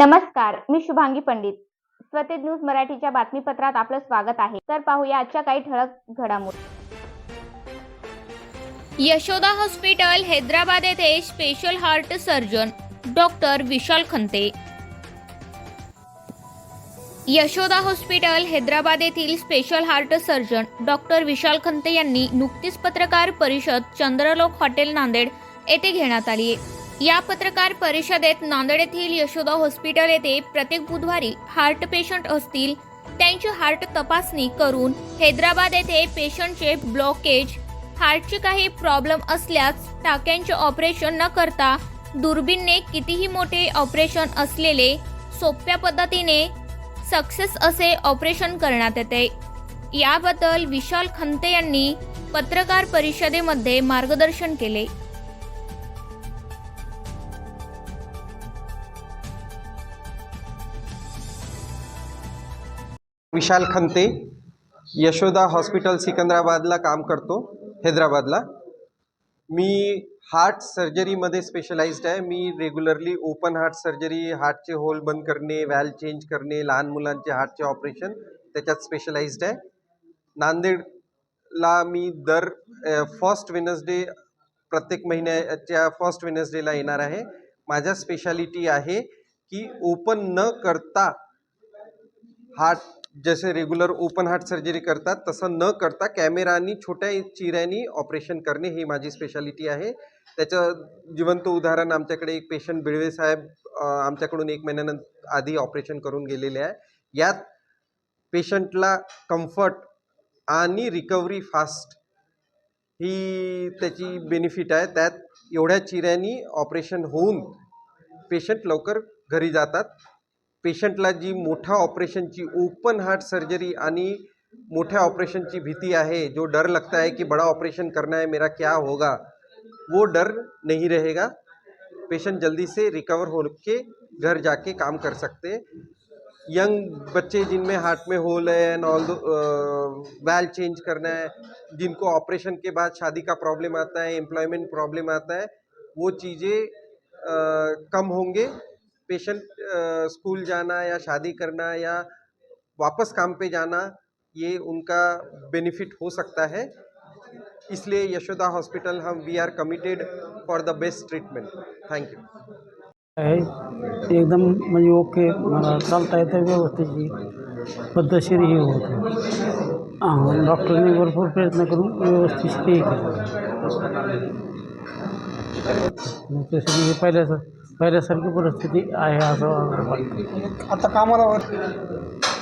नमस्कार मी शुभांगी पंडित. स्वतेज न्यूज मराठीच्या बातमीपत्रात आपलं स्वागत आहे. तर पाहूया आजच्या काही ठळक घडामोडी. यशोदा हॉस्पिटल हैदराबाद येथे special heart surgeon doctor Vishal Khante. Yashoda hospital Hyderabad येथील special heart surgeon doctor Vishal Khante यांनी नुकतीच पत्रकार परिषद चंद्रलोक हॉटेल नांदेड येथे घेण्यात आली आहे. या पत्रकार परिषदेत नांदेड येथील यशोदा हॉस्पिटल येथे प्रत्येक बुधवारी हार्ट पेशंट असतील. त्यांची हार्ट तपासणी करून हैदराबाद येथे पेशंटचे ब्लॉकेज हार्टचे काही प्रॉब्लेम असल्यास टाक्यांचे ऑपरेशन न करता दुर्बीणने कितीही मोठे ऑपरेशन असलेले सोप्या पद्धतीने सक्सेस असे ऑपरेशन करण्यात येते. याबद्दल विशाल खंते यांनी पत्रकार परिषदेमध्ये मार्गदर्शन केले. विशाल खंते यशोदा हॉस्पिटल सिकंदराबादला काम करतो हैदराबादला. मी हार्ट सर्जरीमध्ये स्पेशलाइज्ड आहे. मी रेग्युलरली ओपन हार्ट सर्जरी हार्टचे होल बंद करणे व्हॅल चेंज करणे लहान मुलांचे हार्टचे ऑपरेशन त्याच्यात स्पेशलाइज्ड आहे. नांदेडला मी दर फर्स्ट वेनसडे प्रत्येक महिन्याच्या फर्स्ट वेनसडेला येणार आहे. माझ्या स्पेशालिटी आहे की ओपन न करता हार्ट जसे रेग्युलर ओपन हार्ट सर्जरी करतात तसं न करता कॅमेरानी छोट्या चिऱ्यानी ऑपरेशन करणे ही माझी स्पेशालिटी आहे. त्याचं जिवंत उदाहरण आमच्याकडे एक पेशंट बिळवे साहेब आमच्याकडून एक महिन्यानंतर आधी ऑपरेशन करून गेलेले आहे. यात पेशंटला कम्फर्ट आणि रिकव्हरी फास्ट ही त्याची बेनिफिट आहे. त्यात एवढ्या चिऱ्यानी ऑपरेशन होऊन पेशंट लवकर घरी जातात. पेशंटला जी मोठ्या ऑपरेशनची ओपन हार्ट सर्जरी आणि मोठ्या ऑपरेशनची भीति आहे, जो डर लगता है कि बड़ा ऑपरेशन करना है, मेरा क्या होगा, वो डर नहीं रहेगा। पेशेंट जल्दी से रिकवर हो के घर जाके काम कर सकते यंग बच्चे जिनमें हार्ट में होल है एंड ऑल वैल चेंज करना है, जिनको ऑपरेशन के बाद शादी का प्रॉब्लम आता है एम्प्लॉयमेंट प्रॉब्लम आता है, वो चीज़ें कम होंगे। पेशेंट स्कूल जाना या शादी करना या वापस काम पे जाना, ये उनका बेनिफिट हो सकता है। इसलिए Yashoda hospital, Hum, we are committed for the best treatment. Thank you. एकदम म्हणजे ओके चालता येतं व्यवस्थितची पद्धतशीरही होतं हाँ डॉक्टरने भरपूर प्रयत्न करून व्यवस्थित हे। तशी म्हणजे पहिल्यासार पहिल्यासारखी परिस्थिती आहे असं आता कामाला वाटतं